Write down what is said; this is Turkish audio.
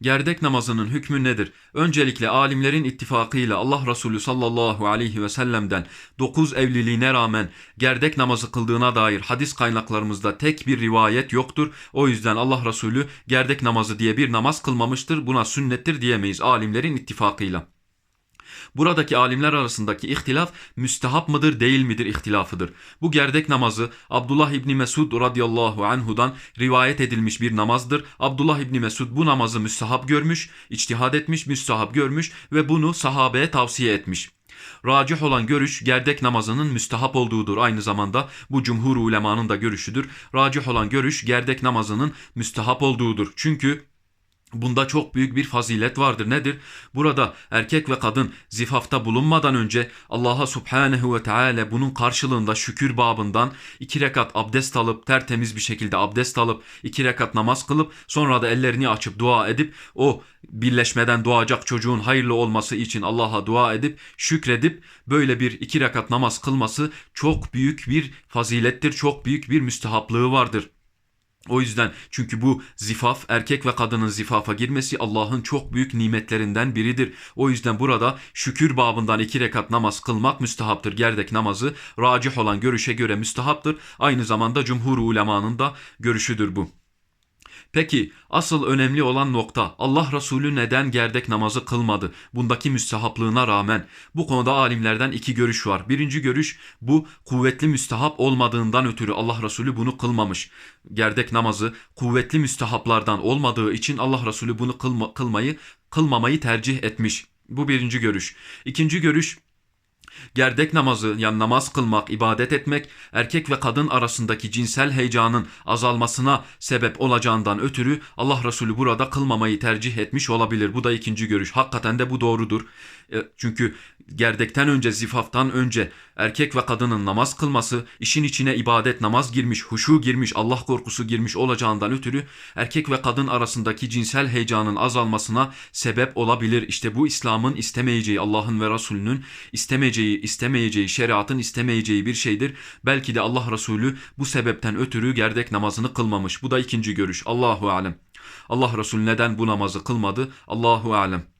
Gerdek namazının hükmü nedir? Öncelikle alimlerin ittifakıyla Allah Resulü sallallahu aleyhi ve sellem'den 9 evliliğine rağmen gerdek namazı kıldığına dair hadis kaynaklarımızda tek bir rivayet yoktur. O yüzden Allah Resulü gerdek namazı diye bir namaz kılmamıştır. Buna sünnettir diyemeyiz alimlerin ittifakıyla. Buradaki alimler arasındaki ihtilaf müstehap mıdır değil midir ihtilafıdır. Bu gerdek namazı Abdullah İbni Mesud radıyallahu anhudan rivayet edilmiş bir namazdır. Abdullah İbni Mesud bu namazı müstehap görmüş, içtihad etmiş, müstehap görmüş ve bunu sahabeye tavsiye etmiş. Racih olan görüş gerdek namazının müstehap olduğudur. Aynı zamanda bu cumhur ulemanın da görüşüdür. Racih olan görüş gerdek namazının müstehap olduğudur. Çünkü Bunda çok büyük bir fazilet vardır. Nedir? Burada erkek ve kadın zifafta bulunmadan önce Allah'a subhanehu ve teala bunun karşılığında şükür babından iki rekat abdest alıp tertemiz bir şekilde abdest alıp iki rekat namaz kılıp sonra da ellerini açıp dua edip o birleşmeden doğacak çocuğun hayırlı olması için Allah'a dua edip şükredip böyle bir iki rekat namaz kılması çok büyük bir fazilettir. Çok büyük bir müstehaplığı vardır. O yüzden çünkü bu zifaf erkek ve kadının zifafa girmesi Allah'ın çok büyük nimetlerinden biridir. O yüzden burada şükür babından iki rekat namaz kılmak müstehaptır. Gerdek namazı racih olan görüşe göre müstehaptır. Aynı zamanda cumhur ulemanın da görüşüdür bu. Peki asıl önemli olan nokta Allah Resulü neden gerdek namazı kılmadı? Bundaki müstehaplığına rağmen bu konuda alimlerden iki görüş var. Birinci görüş bu kuvvetli müstehap olmadığından ötürü Allah Resulü bunu kılmamış. Gerdek namazı kuvvetli müstehaplardan olmadığı için Allah Resulü bunu kılma, kılmayı kılmamayı tercih etmiş. Bu birinci görüş. İkinci görüş Gerdek namazı yani namaz kılmak, ibadet etmek erkek ve kadın arasındaki cinsel heyecanın azalmasına sebep olacağından ötürü Allah Resulü burada kılmamayı tercih etmiş olabilir. Bu da ikinci görüş. Hakikaten de bu doğrudur. E, çünkü gerdekten önce, zifaftan önce erkek ve kadının namaz kılması, işin içine ibadet, namaz girmiş, huşu girmiş, Allah korkusu girmiş olacağından ötürü erkek ve kadın arasındaki cinsel heyecanın azalmasına sebep olabilir. İşte bu İslam'ın istemeyeceği, Allah'ın ve Resulünün istemeyeceği, istemeyeceği, şeriatın istemeyeceği bir şeydir. Belki de Allah Resulü bu sebepten ötürü gerdek namazını kılmamış. Bu da ikinci görüş. Allahu alem. Allah Resulü neden bu namazı kılmadı? Allahu alem.